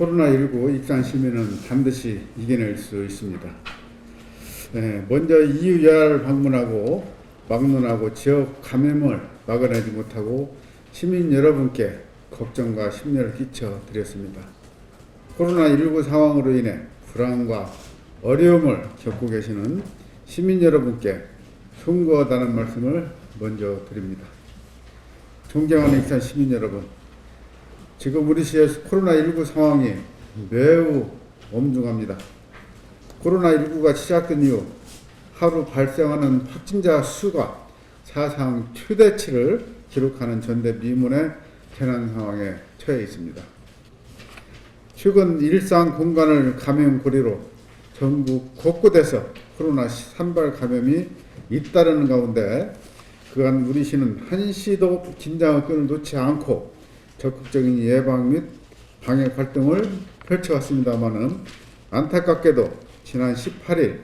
코로나19 익산 시민은 반드시 이겨낼 수 있습니다. 네, 먼저 EU 여야를 방문하고 막론하고 지역 감염을 막아내지 못하고 시민 여러분께 걱정과 심려를 끼쳐 드렸습니다. 코로나19 상황으로 인해 불안과 어려움을 겪고 계시는 시민 여러분께 송구하다는 말씀을 먼저 드립니다. 존경하는 익산 시민 여러분, 지금 우리 시의 코로나19 상황이 매우 엄중합니다. 코로나19가 시작된 이후 하루 발생하는 확진자 수가 사상 최대치를 기록하는 전대미문의 재난 상황에 처해 있습니다. 최근 일상 공간을 감염 고리로 전국 곳곳에서 코로나 산발 감염이 잇따르는 가운데 그간 우리 시는 한시도 긴장의 끈을 놓지 않고 적극적인 예방 및 방역 활동을 펼쳐왔습니다마는 안타깝게도 지난 18일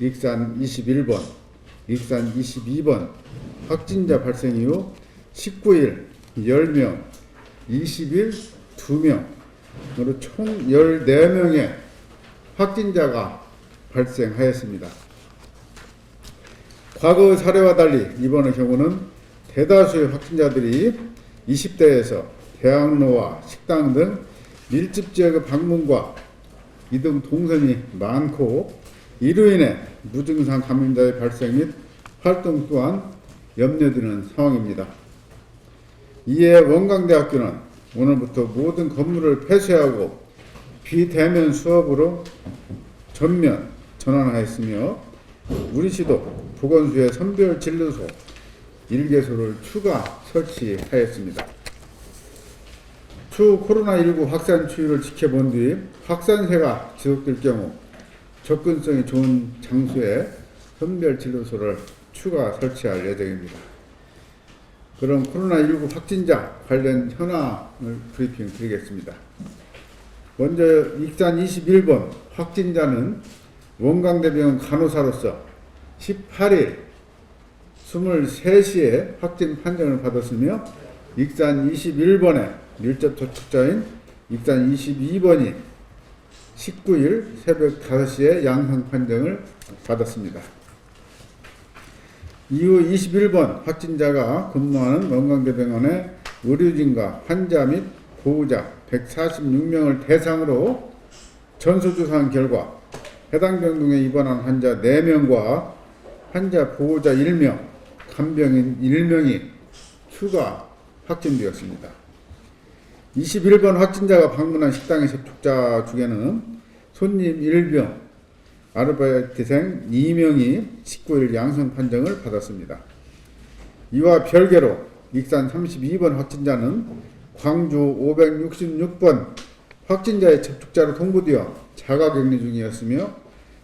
익산 21번, 익산 22번 확진자 발생 이후 19일 10명, 20일 2명으로 총 14명의 확진자가 발생하였습니다. 과거 사례와 달리 이번의 경우는 대다수의 확진자들이 20대에서 대학로와 식당 등 밀집 지역의 방문과 이동 동선이 많고 이로 인해 무증상 감염자의 발생 및 활동 또한 염려되는 상황입니다. 이에 원광대학교는 오늘부터 모든 건물을 폐쇄하고 비대면 수업으로 전면 전환하였으며 우리 시도 보건소의 선별 진료소 1개소를 추가 설치하였습니다. 추후 코로나19 확산 추이를 지켜본 뒤 확산세가 지속될 경우 접근성이 좋은 장소에 선별 진료소를 추가 설치할 예정입니다. 그럼 코로나19 확진자 관련 현황을 브리핑 드리겠습니다. 먼저 익산 21번 확진자는 원광대병원 간호사로서 18일 23시에 확진 판정을 받았으며 익산 21번에 밀접 접촉자인 익산 22번이 19일 새벽 5시에 양성 판정을 받았습니다. 이후 21번 확진자가 근무하는 원광대병원의 의료진과 환자 및 보호자 146명을 대상으로 전수조사한 결과 해당 병동에 입원한 환자 4명과 환자 보호자 1명, 간병인 1명이 추가 확진되었습니다. 21번 확진자가 방문한 식당의 접촉자 중에는 손님 1명, 아르바이트생 2명이 19일 양성 판정을 받았습니다. 이와 별개로 익산 32번 확진자는 광주 566번 확진자의 접촉자로 통보되어 자가격리 중이었으며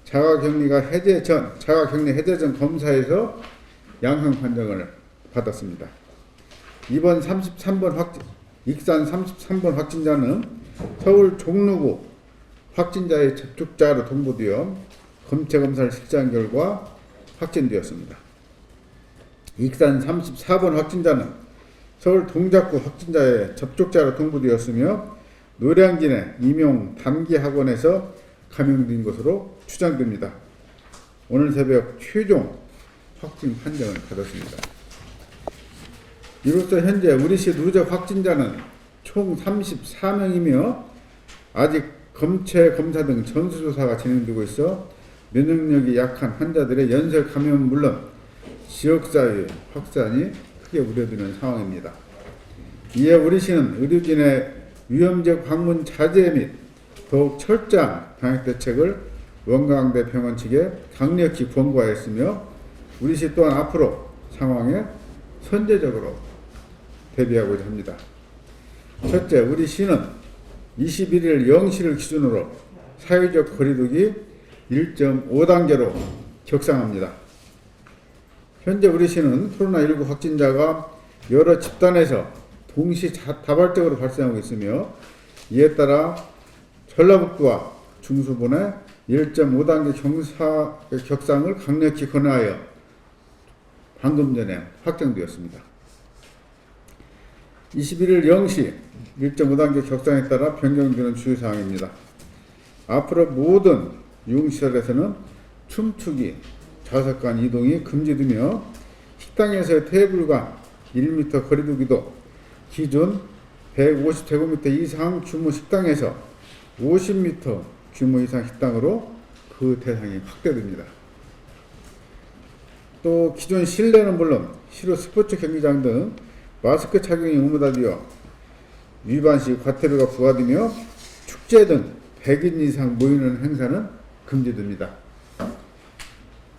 자가격리가 해제 전 자가격리 해제 전 검사에서 양성 판정을 받았습니다. 이번 33번 확진 익산 33번 확진자는 서울 종로구 확진자의 접촉자로 통보되어 검체 검사를 실시한 결과 확진되었습니다. 익산 34번 확진자는 서울 동작구 확진자의 접촉자로 통보되었으며 노량진 의 임용 단기 학원에서 감염된 것으로 추정됩니다. 오늘 새벽 최종 확진 판정을 받았습니다. 이로써 현재 우리시 누적 확진자는 총 34명이며 아직 검체 검사 등 전수조사가 진행되고 있어 면역력이 약한 환자들의 연쇄 감염은 물론 지역사회 확산이 크게 우려되는 상황입니다. 이에 우리 시는 의료진의 위험적 방문 자제 및 더욱 철저한 방역 대책을 원광대 병원 측에 강력히 권고하였으며 우리 시 또한 앞으로 상황에 선제적으로 대비하고자 합니다. 첫째, 우리 시는 21일 0시를 기준으로 사회적 거리두기 1.5단계로 격상합니다. 현재 우리 시는 코로나19 확진자가 여러 집단에서 동시 다발적으로 발생하고 있으며 이에 따라 전라북도와 중수본의 1.5단계 경사, 격상을 강력히 권하여 방금 전에 확정되었습니다. 21일 0시 1.5단계 격상에 따라 변경되는 주의사항입니다. 앞으로 모든 유흥시설에서는 춤추기, 좌석간 이동이 금지되며 식당에서의 테이블과 1m 거리두기도 기존 150제곱미터 이상 규모 식당에서 50m 규모 이상 식당으로 그 대상이 확대됩니다. 또 기존 실내는 물론 실외 스포츠 경기장 등 마스크 착용이 의무화 되어 위반 시 과태료가 부과되며 축제 등 100인 이상 모이는 행사는 금지됩니다.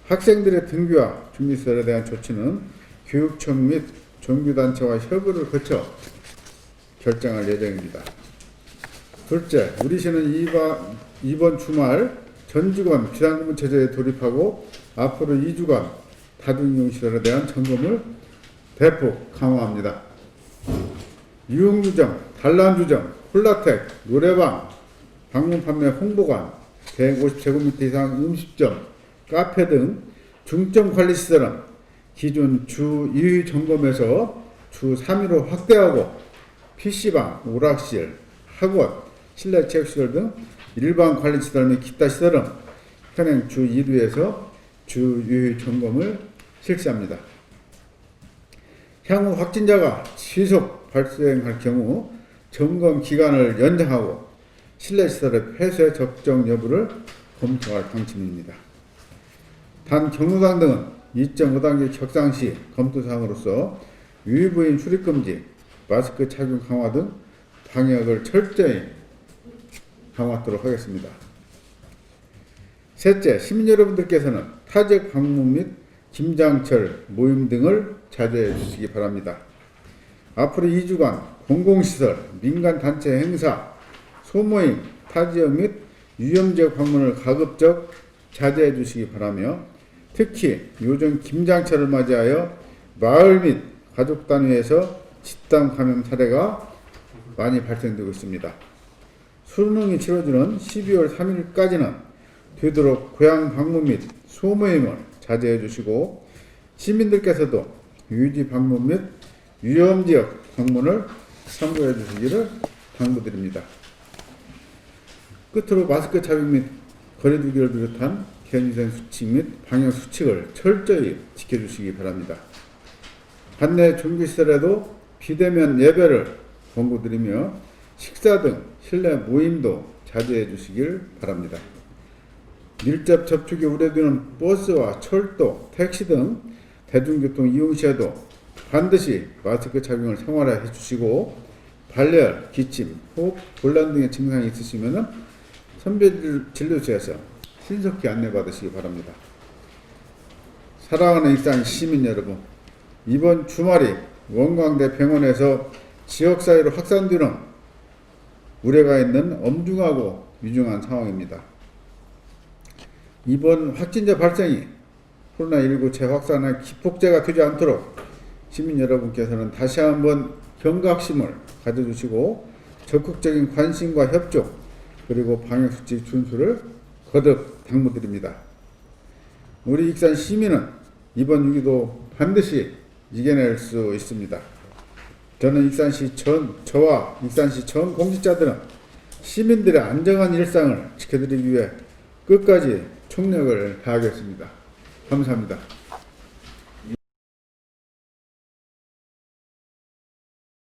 학생들의 등교와 준비시설에 대한 조치는 교육청 및 종교단체와 협의를 거쳐 결정할 예정입니다. 둘째, 우리 시는 이번, 이번 주말 전직원 비상근무 체제에 돌입하고 앞으로 2주간 다중이용시설에 대한 점검을 대폭 강화합니다. 유흥주점, 단란주점, 콜라텍, 노래방, 방문 판매 홍보관, 150제곱미터 이상 음식점, 카페 등 중점 관리 시설은 기존 주 2회 점검에서 주 3회로 확대하고 PC방, 오락실, 학원, 실내 체육시설 등 일반 관리 시설 및 기타 시설은 현행 주 1회에서 주 2회 점검을 실시합니다. 향후 확진자가 지속 발생할 경우 점검 기간을 연장하고 실내 시설의 폐쇄 적정 여부를 검토할 방침입니다. 단 경로당 등은 2.5단계 격상 시 검토 사항으로서 유의부인 출입 금지, 마스크 착용 강화 등 방역을 철저히 강화하도록 하겠습니다. 셋째, 시민 여러분들께서는 타적 방문 및 김장철 모임 등을 자제해 주시기 바랍니다. 앞으로 2주간 공공시설, 민간단체 행사, 소모임, 타지역 및 유염지역 방문을 가급적 자제해 주시기 바라며 특히 요즘 김장철을 맞이하여 마을 및 가족 단위에서 집단 감염 사례가 많이 발생되고 있습니다. 수능이 치러지는 12월 3일까지는 되도록 고향 방문 및 소모임을 자제해 주시고 시민들께서도 유지 방문 및 위험 지역 방문을 참고해 주시기를 당부드립니다. 끝으로 마스크 착용 및 거리두기를 비롯한 개인위생 수칙 및 방역 수칙을 철저히 지켜주시기 바랍니다. 관내 종교시설에도 비대면 예배를 권고드리며 식사 등 실내 모임도 자제해 주시길 바랍니다. 밀접 접촉이 우려되는 버스와 철도, 택시 등 대중교통 이용 시에도 반드시 마스크 착용을 생활화해 주시고 발열, 기침, 호흡, 곤란 등의 증상이 있으시면 선별 진료소에서 신속히 안내받으시기 바랍니다. 사랑하는 일산 시민 여러분, 이번 주말이 원광대 병원에서 지역사회로 확산되는 우려가 있는 엄중하고 위중한 상황입니다. 이번 확진자 발생이 코로나19 재확산의 기폭제가 되지 않도록 시민 여러분께서는 다시 한번 경각심을 가져주시고 적극적인 관심과 협조 그리고 방역수칙 준수를 거듭 당부드립니다. 우리 익산 시민은 이번 위기도 반드시 이겨낼 수 있습니다. 저는 익산시 전 저와 익산시 전 공직자들은 시민들의 안정한 일상을 지켜드리기 위해 끝까지 총력을 다하겠습니다. 감사합니다.